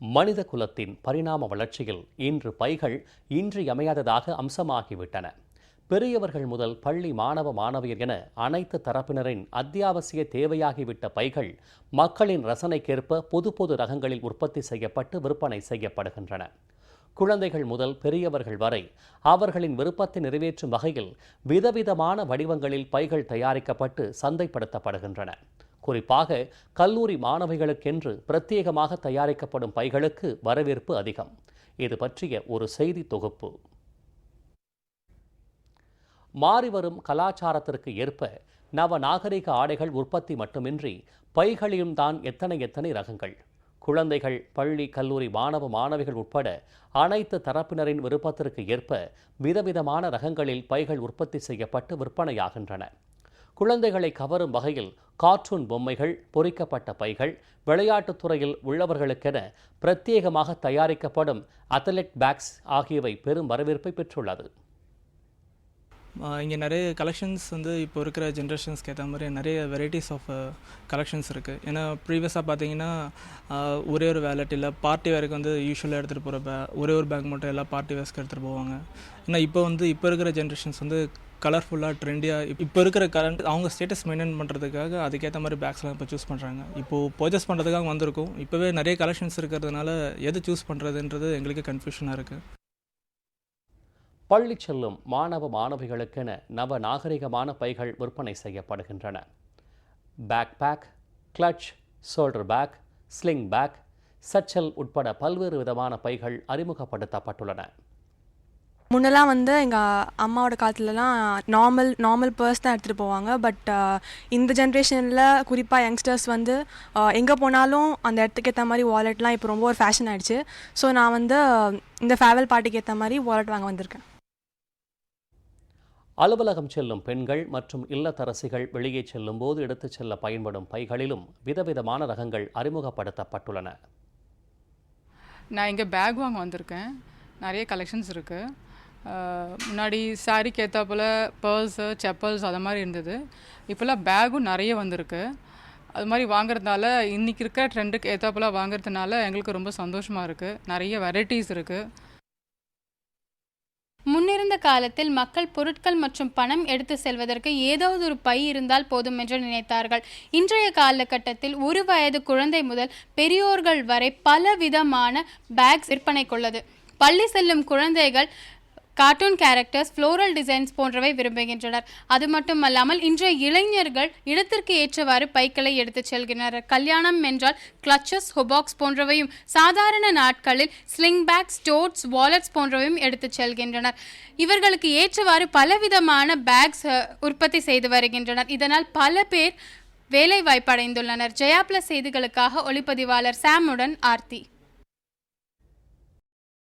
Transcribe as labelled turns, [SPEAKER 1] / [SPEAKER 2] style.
[SPEAKER 1] மனித குலத்தின் பரிணாம வளர்ச்சியில் இன்று பைகள் இன்றியமையாததாக அம்சமாகிவிட்டன. பெரியவர்கள் முதல் பள்ளி மாணவ மாணவியர் என அனைத்து தரப்பினரின் அத்தியாவசிய தேவையாகிவிட்ட பைகள் மக்களின் ரசனைக்கேற்ப பொது பொது ரகங்களில் உற்பத்தி செய்யப்பட்டு விற்பனை செய்யப்படுகின்றன. குழந்தைகள் முதல் பெரியவர்கள் வரை அவர்களின் விருப்பத்தை நிறைவேற்றும் வகையில் விதவிதமான வடிவங்களில் பைகள் தயாரிக்கப்பட்டு சந்தைப்படுத்தப்படுகின்றன. குறிப்பாக கல்லூரி மாணவிகளுக்கென்று பிரத்யேகமாக தயாரிக்கப்படும் பைகளுக்கு வரவேற்பு அதிகம். இது பற்றிய ஒரு செய்தி தொகுப்பு. மாறிவரும் கலாச்சாரத்திற்கு ஏற்ப நவ நாகரிக ஆடைகள் உற்பத்தி மட்டுமின்றி பைகளிலும் தான் எத்தனை எத்தனை ரகங்கள். குழந்தைகள் பள்ளி கல்லூரி மாணவ மாணவிகள் உட்பட அனைத்து தரப்பினரின் விருப்பத்திற்கு ஏற்ப விதவிதமான ரகங்களில் பைகள் உற்பத்தி செய்யப்பட்டு விற்பனையாகின்றன. குழந்தைகளை கவரும் வகையில் கார்ட்டூன் பொம்மைகள் பொறிக்கப்பட்ட பைகள் விளையாட்டுத் துறையில் உள்ளவர்களுக்கென பிரத்யேகமாக தயாரிக்கப்படும் அத்லெட் பேக்ஸ் ஆகியவை பெரும் வரவேற்பை பெற்றுள்ளது.
[SPEAKER 2] இங்கே நிறைய கலெக்ஷன்ஸ் வந்து இப்போ இருக்கிற ஜென்ரேஷன்ஸ்க்கு ஏற்ற மாதிரி நிறைய வெரைட்டிஸ் ஆஃப் கலெக்ஷன்ஸ் இருக்குது ஏன்னா ப்ரீவியஸாக பார்த்தீங்கன்னா ஒரே ஒரு வேலட் இல்லை பார்ட்டி வேருக்கு வந்து யூஸ்வலாக எடுத்துகிட்டு போகிற பே ஒரே ஒரு பேக் மட்டும் எல்லா பார்ட்டி வேர்ஸ்க்கு எடுத்துகிட்டு போவாங்க. ஏன்னா இப்போ வந்து இப்போ இருக்கிற ஜென்ரேஷன்ஸ் வந்து கலர்ஃபுல்லாக ட்ரெண்டியாக இப்போ இருக்கிற கரண்ட் அவங்க ஸ்டேட்டஸ் மெயின்டைன் பண்ணுறதுக்காக அதுக்கேற்ற மாதிரி பேக்ஸ்லாம் இப்போ சூஸ் பண்ணுறாங்க இப்போது பர்ச்சேஸ் பண்ணுறதுக்காக வந்திருக்கும். இப்போவே நிறைய கலெக்ஷன்ஸ் இருக்கிறதுனால எது சூஸ் பண்ணுறதுன்றது எங்களுக்கு கன்ஃபியூஷனாக இருக்குது
[SPEAKER 1] பள்ளி செல்லும் மாணவ மாணவிகளுக்கென நவ நாகரிகமான பைகள் விற்பனை செய்யப்படுகின்றன. Bag bag clutch shoulder bag sling bag satchel உட்பட பல்வேறு விதமான பைகள் அறிமுகப்படுத்தப்பட்டுள்ளன.
[SPEAKER 3] முன்னெல்லாம் வந்து எங்கள் அம்மாவோட காலத்துலலாம் நார்மல் நார்மல் பர்ஸ் தான் எடுத்துகிட்டு போவாங்க. பட் இந்த ஜென்ரேஷனில் குறிப்பாக யங்ஸ்டர்ஸ் வந்து எங்கே போனாலும் அந்த இடத்துக்கு ஏற்ற மாதிரி வாலெட்லாம் இப்போ ரொம்ப ஒரு ஃபேஷன் ஆயிடுச்சு. ஸோ நான் வந்து இந்த ஃபேவல் பார்ட்டிக்கு ஏற்ற மாதிரி வாலெட் வாங்க வந்திருக்கேன்.
[SPEAKER 1] அலுவலகம் செல்லும் பெண்கள் மற்றும் இல்லத்தரசிகள் வெளியே செல்லும் போது எடுத்துச் செல்ல பயன்படும் பைகளிலும் விதவிதமான ரகங்கள் அறிமுகப்படுத்தப்பட்டுள்ளன.
[SPEAKER 4] நான் இங்கே பேக் வாங்க வந்திருக்கேன். நிறைய கலெக்ஷன்ஸ் இருக்குது முன்னாடி சாரீக்கு ஏற்றாப்புல பர்ஸு செப்பல்ஸ் அது மாதிரி இருந்தது. இப்போல்லாம் பேகும் நிறைய வந்திருக்கு. அது மாதிரி வாங்குறதுனால இன்றைக்கி இருக்கிற ட்ரெண்டுக்கு ஏற்றாப்புல வாங்குறதுனால எங்களுக்கு ரொம்ப சந்தோஷமாக இருக்குது நிறைய வெரைட்டிஸ் இருக்குது
[SPEAKER 5] முன்னிருந்த காலத்தில் மக்கள் பொருட்கள் மற்றும் பணம் எடுத்து செல்வதற்கு ஏதாவது ஒரு பை இருந்தால் போதும் என்று நினைத்தார்கள். இன்றைய காலகட்டத்தில் ஒரு வயது குழந்தை முதல் பெரியோர்கள் வரை பல விதமான பேக்ஸ் விற்பனைக்குள்ளது பள்ளி செல்லும் குழந்தைகள் கார்ட்டூன் கேரக்டர்ஸ் ஃப்ளோரல் டிசைன்ஸ் போன்றவை விரும்புகின்றனர். அது மட்டுமல்லாமல் இன்றைய இளைஞர்கள் இடத்திற்கு ஏற்றவாறு பைக்களை எடுத்துச் செல்கின்றனர். கல்யாணம் என்றால் கிளச்சஸ் ஹொபாக்ஸ் போன்றவையும் சாதாரண நாட்களில் ஸ்லிங் பேக்ஸ் டோட்ஸ் வாலெட்ஸ் போன்றவையும் எடுத்துச் செல்கின்றனர். இவர்களுக்கு ஏற்றவாறு பலவிதமான பேக்ஸ் உற்பத்தி செய்து வருகின்றனர். இதனால் பல பேர் வேலை வாய்ப்படைந்துள்ளனர் ஜெயா பிளஸ் செய்திகளுக்காக ஒளிப்பதிவாளர் சாமுடன் ஆர்த்தி.